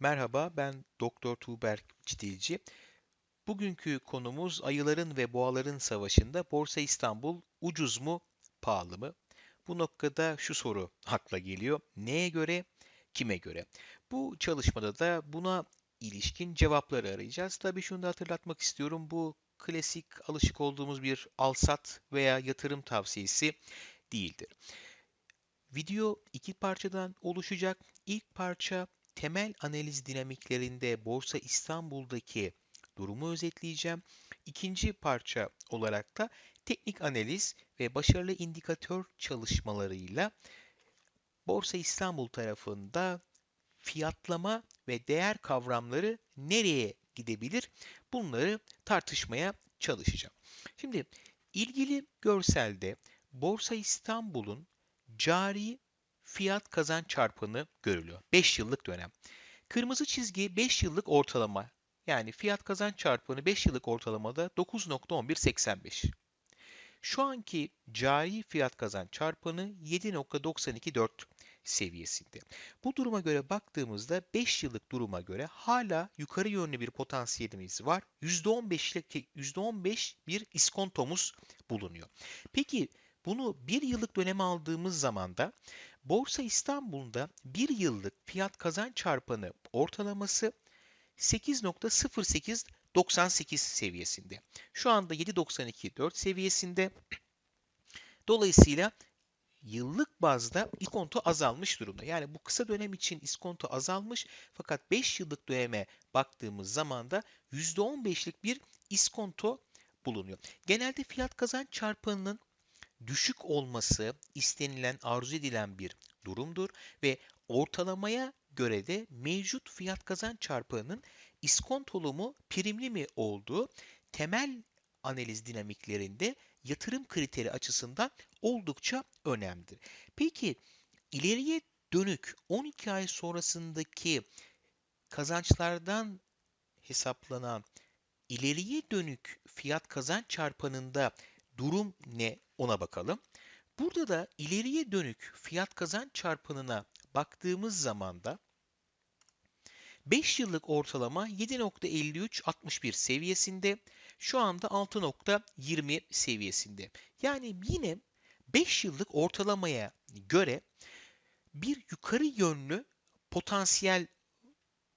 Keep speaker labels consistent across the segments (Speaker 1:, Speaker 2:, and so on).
Speaker 1: Merhaba, ben Doktor Tuğberk Cidilci. Bugünkü konumuz ayıların ve boğaların savaşında Borsa İstanbul ucuz mu, pahalı mı? Bu noktada şu soru akla geliyor. Neye göre, kime göre? Bu çalışmada da buna ilişkin cevapları arayacağız. Tabii şunu da hatırlatmak istiyorum. Bu klasik alışık olduğumuz bir alsat veya yatırım tavsiyesi değildir. Video iki parçadan oluşacak. İlk parça temel analiz dinamiklerinde Borsa İstanbul'daki durumu özetleyeceğim. İkinci parça olarak da teknik analiz ve başarılı indikatör çalışmalarıyla Borsa İstanbul tarafında fiyatlama ve değer kavramları nereye gidebilir? Bunları tartışmaya çalışacağım. Şimdi ilgili görselde Borsa İstanbul'un cari fiyat kazanç çarpanı görülüyor. 5 yıllık dönem. Kırmızı çizgi 5 yıllık ortalama. Yani fiyat kazanç çarpanı 5 yıllık ortalamada 9.1185. Şu anki cari fiyat kazanç çarpanı 7.924 seviyesinde. Bu duruma göre baktığımızda 5 yıllık duruma göre hala yukarı yönlü bir potansiyelimiz var. %15'lik %15 bir iskontomuz bulunuyor. Peki bunu bir yıllık döneme aldığımız zaman da Borsa İstanbul'da bir yıllık fiyat kazanç çarpanı ortalaması 8.0898 seviyesinde. Şu anda 7.92.4 seviyesinde. Dolayısıyla yıllık bazda iskonto azalmış durumda. Yani bu kısa dönem için iskonto azalmış fakat 5 yıllık döneme baktığımız zaman da %15'lik bir iskonto bulunuyor. Genelde fiyat kazanç çarpanının düşük olması istenilen, arzu edilen bir durumdur ve ortalamaya göre de mevcut fiyat kazanç çarpanının iskontolu mu, primli mi olduğu temel analiz dinamiklerinde yatırım kriteri açısından oldukça önemlidir. Peki ileriye dönük 12 ay sonrasındaki kazançlardan hesaplanan ileriye dönük fiyat kazanç çarpanında durum ne ona bakalım. Burada da ileriye dönük fiyat kazanç çarpanına baktığımız zaman da 5 yıllık ortalama 7.5361 seviyesinde, şu anda 6.20 seviyesinde. Yani yine 5 yıllık ortalamaya göre bir yukarı yönlü potansiyel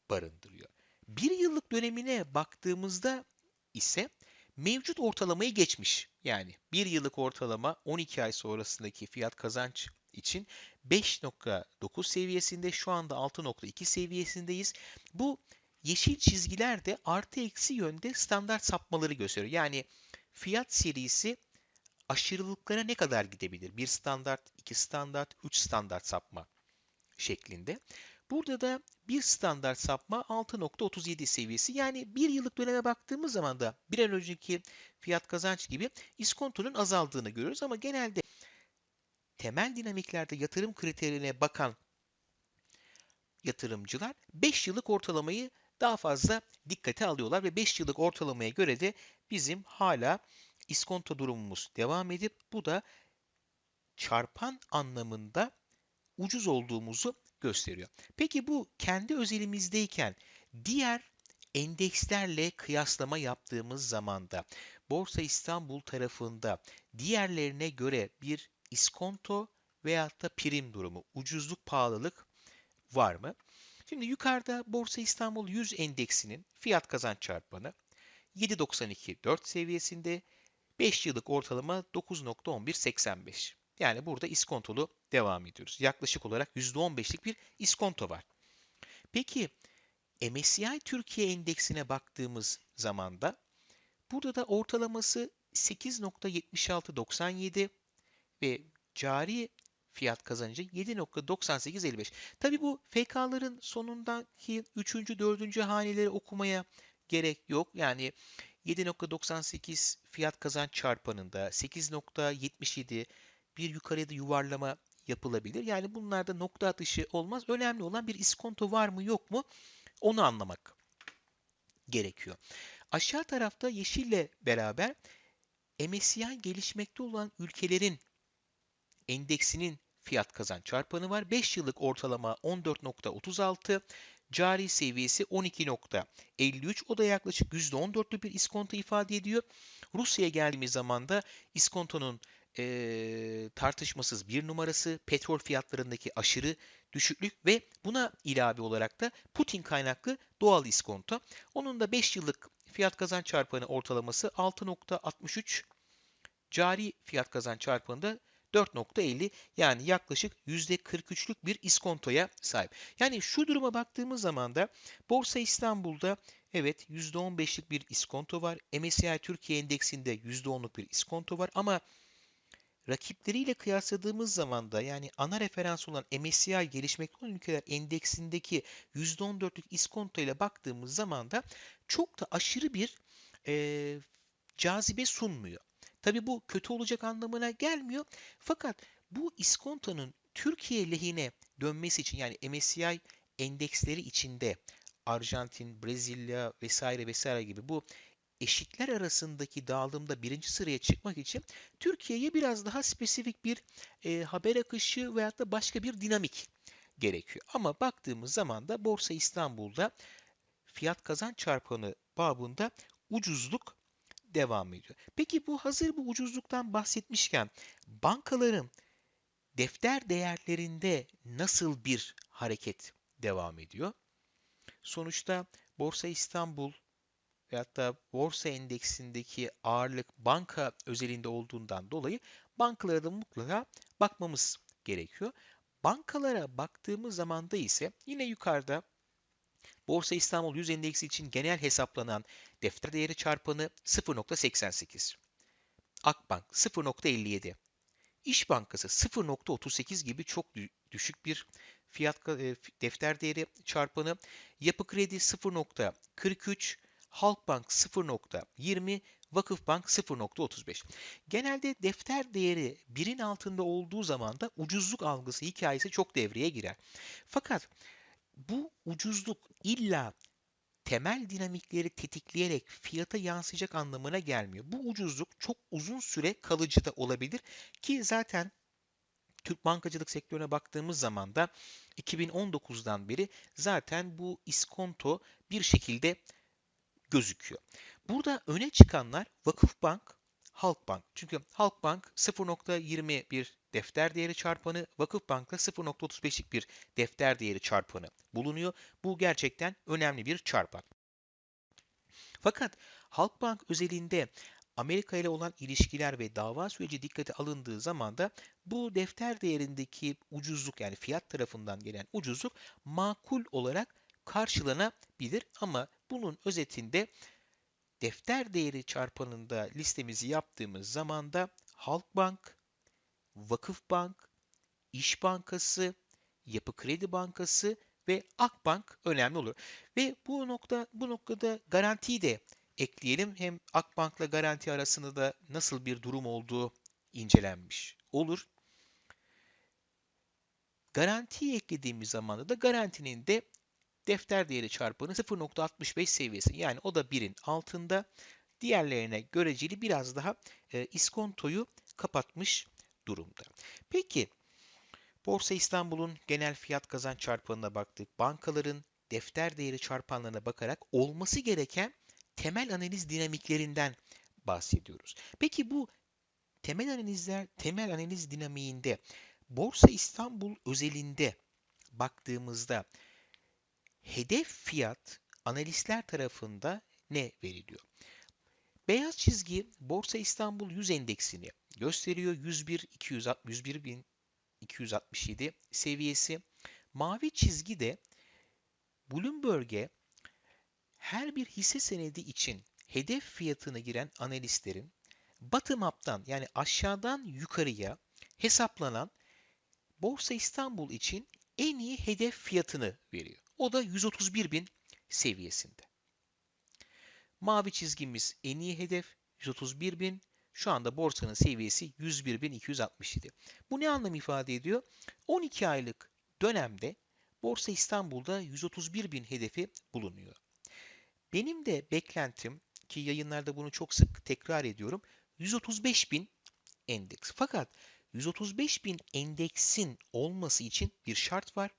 Speaker 1: barındırıyor. 1 yıllık dönemine baktığımızda ise mevcut ortalamayı geçmiş. Yani 1 yıllık ortalama 12 ay sonrasındaki fiyat kazanç için 5.9 seviyesinde şu anda 6.2 seviyesindeyiz. Bu yeşil çizgiler de artı eksi yönde standart sapmaları gösteriyor. Yani fiyat serisi aşırılıklara ne kadar gidebilir? Bir standart, iki standart, üç standart sapma şeklinde. Burada da bir standart sapma 6.37 seviyesi. Yani bir yıllık döneme baktığımız zaman da bir an önceki fiyat kazanç gibi iskontonun azaldığını görüyoruz. Ama genelde temel dinamiklerde yatırım kriterine bakan yatırımcılar 5 yıllık ortalamayı daha fazla dikkate alıyorlar ve 5 yıllık ortalamaya göre de bizim hala iskonto durumumuz devam edip bu da çarpan anlamında ucuz olduğumuzu gösteriyor. Peki bu kendi özelimizdeyken diğer endekslerle kıyaslama yaptığımız zamanda Borsa İstanbul tarafında diğerlerine göre bir iskonto veyahut da prim durumu, ucuzluk, pahalılık var mı? Şimdi yukarıda Borsa İstanbul 100 endeksinin fiyat kazanç çarpanı 7.92 seviyesinde 5 yıllık ortalama 9.1185. Yani burada iskontolu devam ediyoruz. Yaklaşık olarak %15'lik bir iskonto var. Peki MSCI Türkiye endeksine baktığımız zaman da burada da ortalaması 8.7697 ve cari fiyat kazancı 7.9855. Tabi bu FK'ların sonundaki 3. 4. haneleri okumaya gerek yok. Yani 7.98 fiyat kazanç çarpanında 8.77 bir yukarıya da yuvarlama yapılabilir. Yani bunlarda nokta atışı olmaz. Önemli olan bir iskonto var mı yok mu onu anlamak gerekiyor. Aşağı tarafta yeşille beraber MSCI gelişmekte olan ülkelerin endeksinin fiyat kazanç çarpanı var. 5 yıllık ortalama 14.36, Cari seviyesi 12.53. O da yaklaşık %14'lük bir iskonto ifade ediyor. Rusya'ya geldiğimiz zaman da iskontonun e, tartışmasız bir numarası petrol fiyatlarındaki aşırı düşüklük ve buna ilave olarak da Putin kaynaklı doğal iskonto. Onun da 5 yıllık fiyat kazanç çarpanı ortalaması 6.63 cari fiyat kazanç çarpanında 4.50 yani yaklaşık %43'lük bir iskontoya sahip. Yani şu duruma baktığımız zaman da Borsa İstanbul'da evet %15'lik bir iskonto var. MSCI Türkiye Endeksinde %10'luk bir iskonto var ama rakipleriyle kıyasladığımız zaman da yani ana referans olan MSCI gelişmekte olan ülkeler endeksindeki %14'lük iskonto ile baktığımız zaman da çok da aşırı bir e, cazibe sunmuyor. Tabi bu kötü olacak anlamına gelmiyor. Fakat bu iskontonun Türkiye lehine dönmesi için yani MSCI endeksleri içinde Arjantin, Brezilya vesaire vesaire gibi bu eşikler arasındaki dağılımda birinci sıraya çıkmak için Türkiye'ye biraz daha spesifik bir e, haber akışı veyahut da başka bir dinamik gerekiyor. Ama baktığımız zaman da Borsa İstanbul'da fiyat kazanç çarpanı babında ucuzluk devam ediyor. Peki bu hazır bu ucuzluktan bahsetmişken bankaların defter değerlerinde nasıl bir hareket devam ediyor? Sonuçta Borsa İstanbul ve hatta borsa endeksindeki ağırlık banka özelinde olduğundan dolayı bankalara da mutlaka bakmamız gerekiyor. Bankalara baktığımız zaman da ise yine yukarıda Borsa İstanbul 100 endeksi için genel hesaplanan defter değeri çarpanı 0.88. Akbank 0.57. İş Bankası 0.38 gibi çok düşük bir fiyat e, defter değeri çarpanı. Yapı Kredi 0.43, Halkbank 0.20, Vakıfbank 0.35. Genelde defter değeri birin altında olduğu zaman da ucuzluk algısı hikayesi çok devreye girer. Fakat bu ucuzluk illa temel dinamikleri tetikleyerek fiyata yansıyacak anlamına gelmiyor. Bu ucuzluk çok uzun süre kalıcı da olabilir ki zaten Türk bankacılık sektörüne baktığımız zaman da 2019'dan beri zaten bu iskonto bir şekilde gözüküyor. Burada öne çıkanlar Vakıfbank, Halkbank. Çünkü Halkbank 0.21 defter değeri çarpanı, Vakıfbank'ta 0.35'lik bir defter değeri çarpanı bulunuyor. Bu gerçekten önemli bir çarpan. Fakat Halkbank özelinde Amerika ile olan ilişkiler ve dava süreci dikkate alındığı zaman da bu defter değerindeki ucuzluk yani fiyat tarafından gelen ucuzluk makul olarak karşılanabilir ama bunun özetinde defter değeri çarpanında listemizi yaptığımız zaman da Halkbank, Vakıfbank, İş Bankası, Yapı Kredi Bankası ve Akbank önemli olur. Ve bu nokta bu noktada garantiyi de ekleyelim. Hem Akbank'la garanti arasında da nasıl bir durum olduğu incelenmiş olur. Garantiyi eklediğimiz zamanda da garantinin de defter değeri çarpanı 0.65 seviyesi. Yani o da 1'in altında. Diğerlerine göreceli biraz daha e, iskontoyu kapatmış durumda. Peki Borsa İstanbul'un genel fiyat kazanç çarpanına baktık. Bankaların defter değeri çarpanlarına bakarak olması gereken temel analiz dinamiklerinden bahsediyoruz. Peki bu temel analizler, temel analiz dinamiğinde Borsa İstanbul özelinde baktığımızda hedef fiyat analistler tarafında ne veriliyor? Beyaz çizgi Borsa İstanbul 100 endeksini gösteriyor. 101 200 267 seviyesi. Mavi çizgi de Bloomberg'e her bir hisse senedi için hedef fiyatını giren analistlerin bottom up'tan yani aşağıdan yukarıya hesaplanan Borsa İstanbul için en iyi hedef fiyatını veriyor. O da 131 bin seviyesinde. Mavi çizgimiz en iyi hedef 131 bin. Şu anda borsanın seviyesi 101.267. Bu ne anlam ifade ediyor? 12 aylık dönemde Borsa İstanbul'da 131 bin hedefi bulunuyor. Benim de beklentim ki yayınlarda bunu çok sık tekrar ediyorum 135 bin endeks. Fakat 135 bin endeksin olması için bir şart var.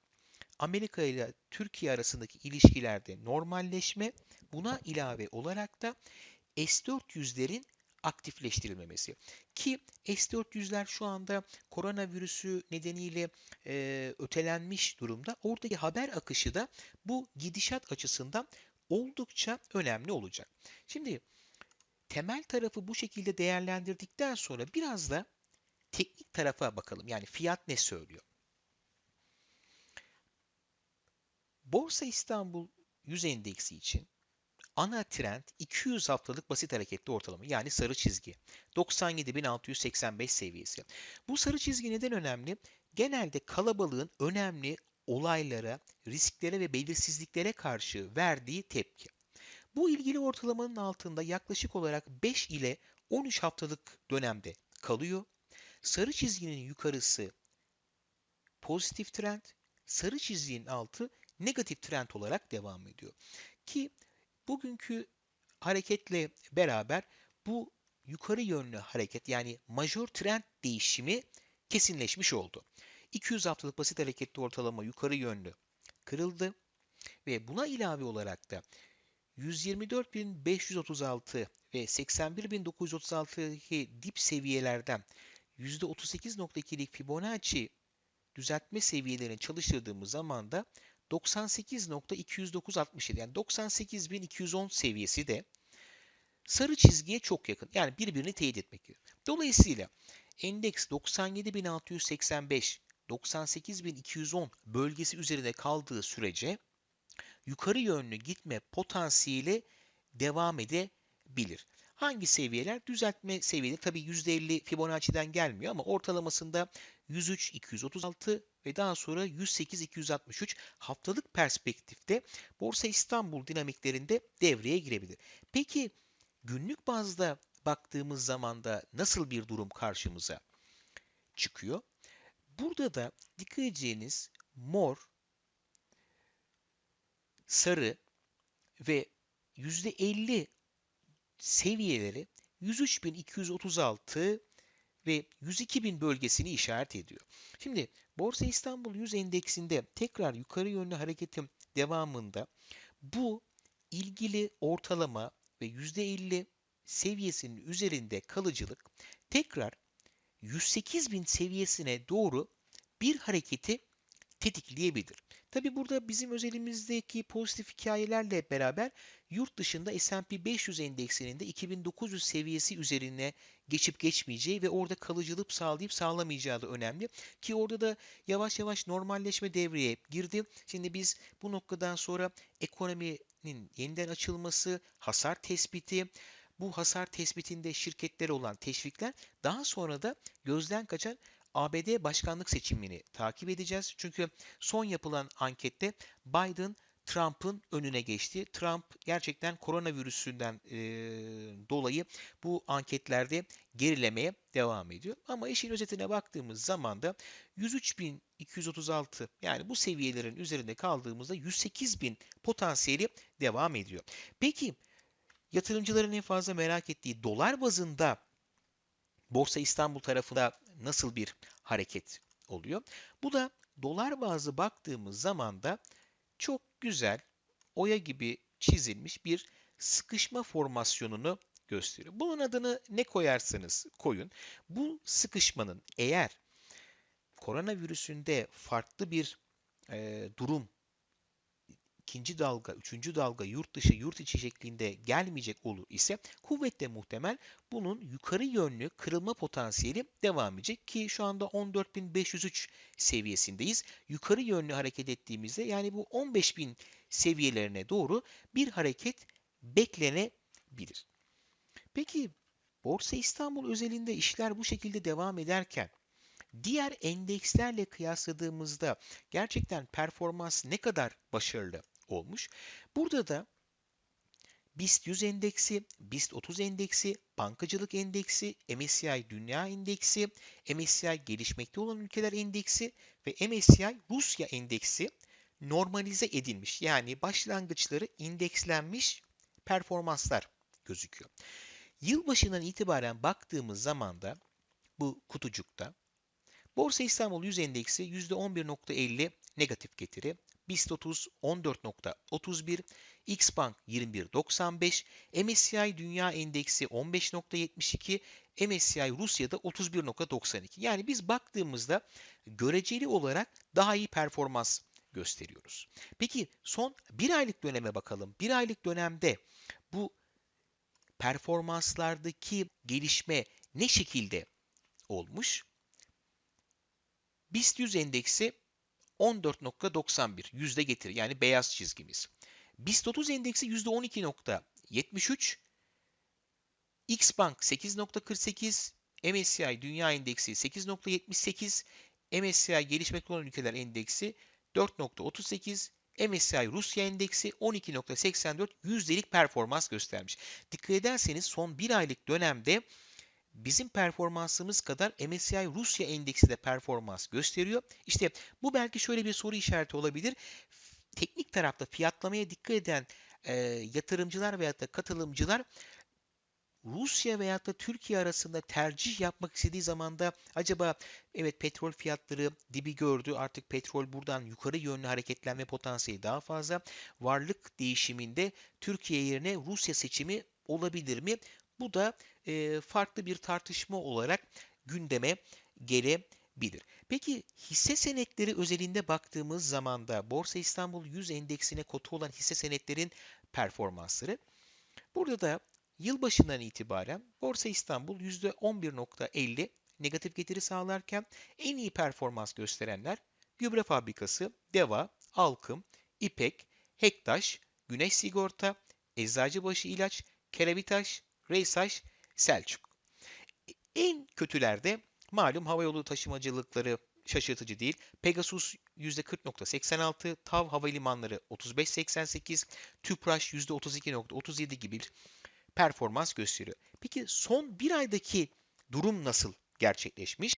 Speaker 1: Amerika ile Türkiye arasındaki ilişkilerde normalleşme, buna ilave olarak da S-400'lerin aktifleştirilmemesi. Ki S-400'ler şu anda koronavirüsü nedeniyle e, ötelenmiş durumda. Oradaki haber akışı da bu gidişat açısından oldukça önemli olacak. Şimdi temel tarafı bu şekilde değerlendirdikten sonra biraz da teknik tarafa bakalım. Yani fiyat ne söylüyor? Borsa İstanbul 100 endeksi için ana trend 200 haftalık basit hareketli ortalama yani sarı çizgi 97.685 seviyesi. Bu sarı çizgi neden önemli? Genelde kalabalığın önemli olaylara, risklere ve belirsizliklere karşı verdiği tepki. Bu ilgili ortalamanın altında yaklaşık olarak 5 ile 13 haftalık dönemde kalıyor. Sarı çizginin yukarısı pozitif trend, sarı çizginin altı negatif trend olarak devam ediyor. Ki bugünkü hareketle beraber bu yukarı yönlü hareket yani majör trend değişimi kesinleşmiş oldu. 200 haftalık basit hareketli ortalama yukarı yönlü kırıldı ve buna ilave olarak da 124.536 ve 81.936'daki dip seviyelerden %38.2'lik Fibonacci düzeltme seviyelerini çalıştırdığımız zaman da 98.209.67 yani 98.210 seviyesi de sarı çizgiye çok yakın. Yani birbirini teyit etmek. Dolayısıyla endeks 97.685 98.210 bölgesi üzerinde kaldığı sürece yukarı yönlü gitme potansiyeli devam edebilir. Hangi seviyeler? Düzeltme seviyeleri tabii %50 Fibonacci'den gelmiyor ama ortalamasında 103 236 ve daha sonra 108 263 haftalık perspektifte Borsa İstanbul dinamiklerinde devreye girebilir. Peki günlük bazda baktığımız zaman da nasıl bir durum karşımıza çıkıyor? Burada da dikkat edeceğiniz mor, sarı ve %50 seviyeleri 103.236 ve 102.000 bölgesini işaret ediyor. Şimdi Borsa İstanbul 100 endeksinde tekrar yukarı yönlü hareketin devamında bu ilgili ortalama ve %50 seviyesinin üzerinde kalıcılık tekrar 108.000 seviyesine doğru bir hareketi tetikleyebilir. Tabi burada bizim özelimizdeki pozitif hikayelerle beraber yurt dışında S&P 500 endeksinin de 2900 seviyesi üzerine geçip geçmeyeceği ve orada kalıcılık sağlayıp sağlamayacağı da önemli. Ki orada da yavaş yavaş normalleşme devreye girdi. Şimdi biz bu noktadan sonra ekonominin yeniden açılması, hasar tespiti, bu hasar tespitinde şirketlere olan teşvikler daha sonra da gözden kaçan ABD başkanlık seçimini takip edeceğiz. Çünkü son yapılan ankette Biden Trump'ın önüne geçti. Trump gerçekten koronavirüsünden e, dolayı bu anketlerde gerilemeye devam ediyor. Ama işin özetine baktığımız zaman da 103.236 yani bu seviyelerin üzerinde kaldığımızda 108.000 potansiyeli devam ediyor. Peki yatırımcıların en fazla merak ettiği dolar bazında Borsa İstanbul tarafında nasıl bir hareket oluyor? Bu da dolar bazı baktığımız zaman da çok güzel oya gibi çizilmiş bir sıkışma formasyonunu gösteriyor. Bunun adını ne koyarsanız koyun. Bu sıkışmanın eğer koronavirüsünde farklı bir e, durum ikinci dalga, üçüncü dalga yurt dışı, yurt içi şeklinde gelmeyecek olur ise kuvvetle muhtemel bunun yukarı yönlü kırılma potansiyeli devam edecek ki şu anda 14.503 seviyesindeyiz. Yukarı yönlü hareket ettiğimizde yani bu 15.000 seviyelerine doğru bir hareket beklenebilir. Peki Borsa İstanbul özelinde işler bu şekilde devam ederken diğer endekslerle kıyasladığımızda gerçekten performans ne kadar başarılı olmuş. Burada da BIST 100 endeksi, BIST 30 endeksi, bankacılık endeksi, MSCI Dünya endeksi, MSCI gelişmekte olan ülkeler endeksi ve MSCI Rusya endeksi normalize edilmiş. Yani başlangıçları indekslenmiş performanslar gözüküyor. Yılbaşından itibaren baktığımız zaman da bu kutucukta Borsa İstanbul 100 endeksi %11.50 negatif getiri. BIST 30 14.31, Xbank 21.95, MSCI Dünya Endeksi 15.72, MSCI Rusya'da 31.92. Yani biz baktığımızda göreceli olarak daha iyi performans gösteriyoruz. Peki son bir aylık döneme bakalım. Bir aylık dönemde bu performanslardaki gelişme ne şekilde olmuş? BIST 100 endeksi 14.91 yüzde getir yani beyaz çizgimiz. BIST 30 endeksi %12.73, Xbank 8.48, MSCI Dünya Endeksi 8.78, MSCI Gelişmekte olan Ülkeler Endeksi 4.38, MSCI Rusya Endeksi 12.84 yüzdelik performans göstermiş. Dikkat ederseniz son bir aylık dönemde bizim performansımız kadar MSCI Rusya Endeksi de performans gösteriyor. İşte bu belki şöyle bir soru işareti olabilir. Teknik tarafta fiyatlamaya dikkat eden e, yatırımcılar veya da katılımcılar Rusya veya da Türkiye arasında tercih yapmak istediği zaman da acaba evet petrol fiyatları dibi gördü artık petrol buradan yukarı yönlü hareketlenme potansiyeli daha fazla varlık değişiminde Türkiye yerine Rusya seçimi olabilir mi? Bu da farklı bir tartışma olarak gündeme gelebilir. Peki hisse senetleri özelinde baktığımız zaman da Borsa İstanbul 100 endeksine kotu olan hisse senetlerin performansları burada da Yılbaşından itibaren Borsa İstanbul %11.50 negatif getiri sağlarken en iyi performans gösterenler Gübre Fabrikası, Deva, Alkım, İpek, Hektaş, Güneş Sigorta, Eczacıbaşı İlaç, Kerevitaş, Reysaş, Selçuk. En kötülerde malum havayolu taşımacılıkları şaşırtıcı değil. Pegasus %40.86, TAV Havalimanları 35.88, Tüpraş %32.37 gibi performans gösteriyor. Peki son bir aydaki durum nasıl gerçekleşmiş?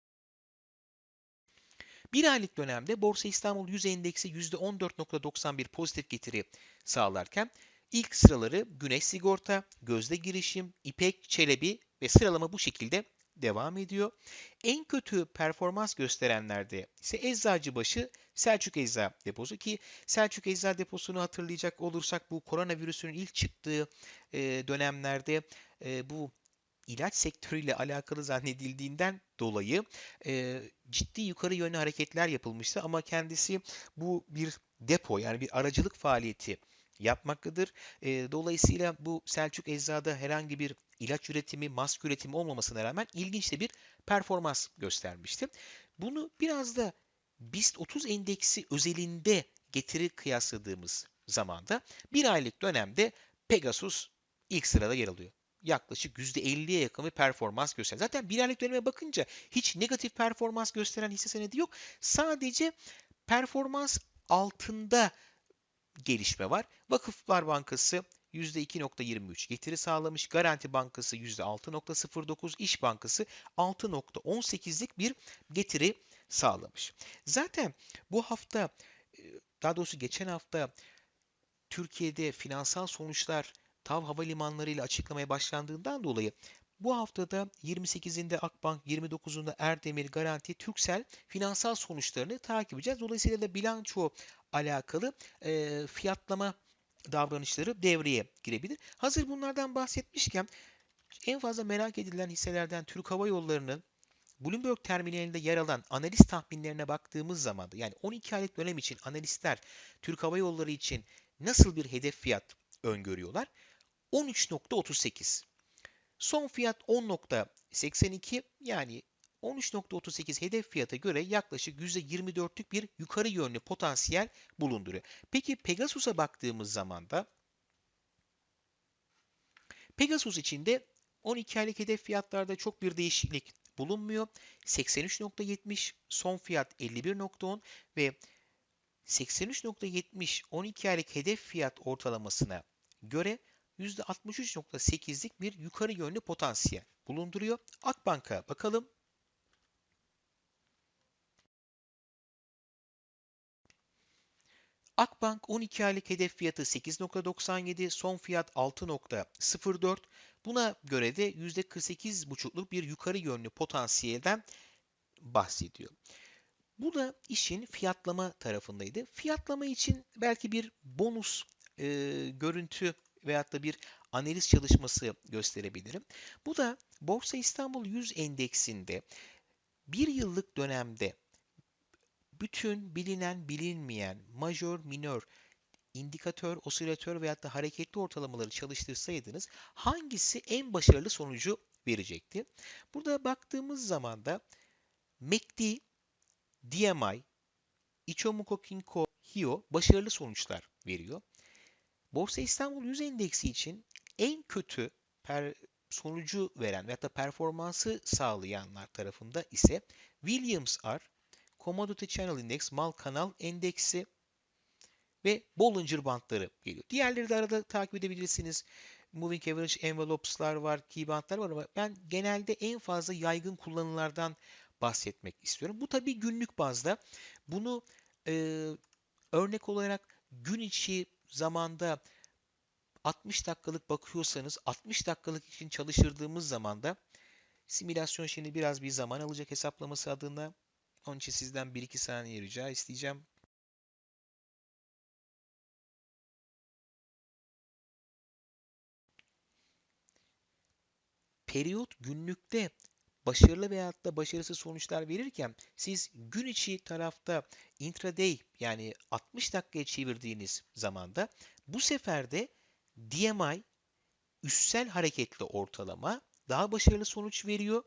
Speaker 1: Bir aylık dönemde Borsa İstanbul 100 endeksi %14.91 pozitif getiri sağlarken ilk sıraları Güneş Sigorta, Gözde Girişim, İpek, Çelebi ve sıralama bu şekilde devam ediyor. En kötü performans gösterenlerde ise Eczacıbaşı Selçuk Ecza Deposu ki Selçuk Ecza Deposu'nu hatırlayacak olursak bu koronavirüsünün ilk çıktığı e, dönemlerde e, bu ilaç sektörüyle alakalı zannedildiğinden dolayı e, ciddi yukarı yönlü hareketler yapılmıştı ama kendisi bu bir depo yani bir aracılık faaliyeti yapmaktadır. E, dolayısıyla bu Selçuk Ecza'da herhangi bir ilaç üretimi, mask üretimi olmamasına rağmen ilginç de bir performans göstermişti. Bunu biraz da BIST 30 endeksi özelinde getiri kıyasladığımız zamanda bir aylık dönemde Pegasus ilk sırada yer alıyor. Yaklaşık %50'ye yakın bir performans gösteriyor. Zaten bir aylık döneme bakınca hiç negatif performans gösteren hisse senedi yok. Sadece performans altında gelişme var. Vakıflar Bankası %2.23 getiri sağlamış. Garanti Bankası %6.09, İş Bankası 6.18'lik bir getiri sağlamış. Zaten bu hafta e, daha doğrusu geçen hafta Türkiye'de finansal sonuçlar TAV havalimanları ile açıklamaya başlandığından dolayı bu haftada 28'inde Akbank, 29'unda Erdemir, Garanti, Türksel finansal sonuçlarını takip edeceğiz. Dolayısıyla da bilanço alakalı e, fiyatlama davranışları devreye girebilir. Hazır bunlardan bahsetmişken en fazla merak edilen hisselerden Türk Hava Yolları'nın Bloomberg terminalinde yer alan analiz tahminlerine baktığımız zaman yani 12 aylık dönem için analistler Türk Hava Yolları için nasıl bir hedef fiyat öngörüyorlar? 13.38. Son fiyat 10.82 yani 13.38 hedef fiyata göre yaklaşık %24'lük bir yukarı yönlü potansiyel bulunduruyor. Peki Pegasus'a baktığımız zaman da Pegasus için de 12 aylık hedef fiyatlarda çok bir değişiklik bulunmuyor. 83.70 son fiyat 51.10 ve 83.70 12 aylık hedef fiyat ortalamasına göre %63.8'lik bir yukarı yönlü potansiyel bulunduruyor. Akbank'a bakalım. Akbank 12 aylık hedef fiyatı 8.97, son fiyat 6.04. Buna göre de %48,5'luk bir yukarı yönlü potansiyelden bahsediyor. Bu da işin fiyatlama tarafındaydı. Fiyatlama için belki bir bonus e, görüntü veyahut da bir analiz çalışması gösterebilirim. Bu da Borsa İstanbul 100 endeksinde bir yıllık dönemde bütün bilinen bilinmeyen majör minör indikatör, osilatör veyahut da hareketli ortalamaları çalıştırsaydınız hangisi en başarılı sonucu verecekti? Burada baktığımız zaman da MACD, DMI, Ichimoku Kinko, Hio başarılı sonuçlar veriyor. Borsa İstanbul 100 endeksi için en kötü per sonucu veren veyahut da performansı sağlayanlar tarafında ise Williams R, Commodity Channel Index, Mal Kanal Endeksi ve Bollinger Bandları geliyor. Diğerleri de arada takip edebilirsiniz. Moving Average Envelopes'lar var, Key Band'lar var ama ben genelde en fazla yaygın kullanılardan bahsetmek istiyorum. Bu tabii günlük bazda. Bunu e, örnek olarak gün içi zamanda 60 dakikalık bakıyorsanız 60 dakikalık için çalıştırdığımız zaman da simülasyon şimdi biraz bir zaman alacak hesaplaması adına. Onun için sizden 1-2 saniye rica isteyeceğim. Periyot günlükte başarılı veyahut da başarısız sonuçlar verirken siz gün içi tarafta intraday yani 60 dakikaya çevirdiğiniz zamanda bu sefer de DMI üstsel hareketli ortalama daha başarılı sonuç veriyor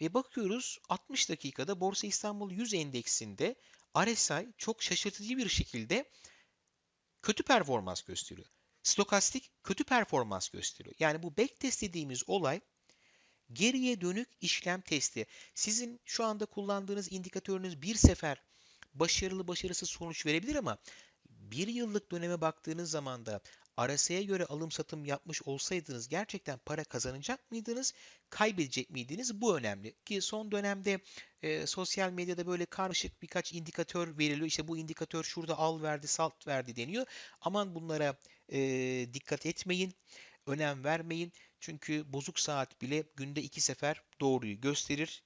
Speaker 1: ve bakıyoruz 60 dakikada Borsa İstanbul 100 endeksinde RSI çok şaşırtıcı bir şekilde kötü performans gösteriyor. Stokastik kötü performans gösteriyor. Yani bu backtest dediğimiz olay geriye dönük işlem testi. Sizin şu anda kullandığınız indikatörünüz bir sefer başarılı başarısız sonuç verebilir ama bir yıllık döneme baktığınız zaman da RSI'ye göre alım satım yapmış olsaydınız gerçekten para kazanacak mıydınız, kaybedecek miydiniz? Bu önemli. Ki son dönemde e, sosyal medyada böyle karmaşık birkaç indikatör veriliyor. İşte bu indikatör şurada al verdi, salt verdi deniyor. Aman bunlara e, dikkat etmeyin, önem vermeyin. Çünkü bozuk saat bile günde iki sefer doğruyu gösterir.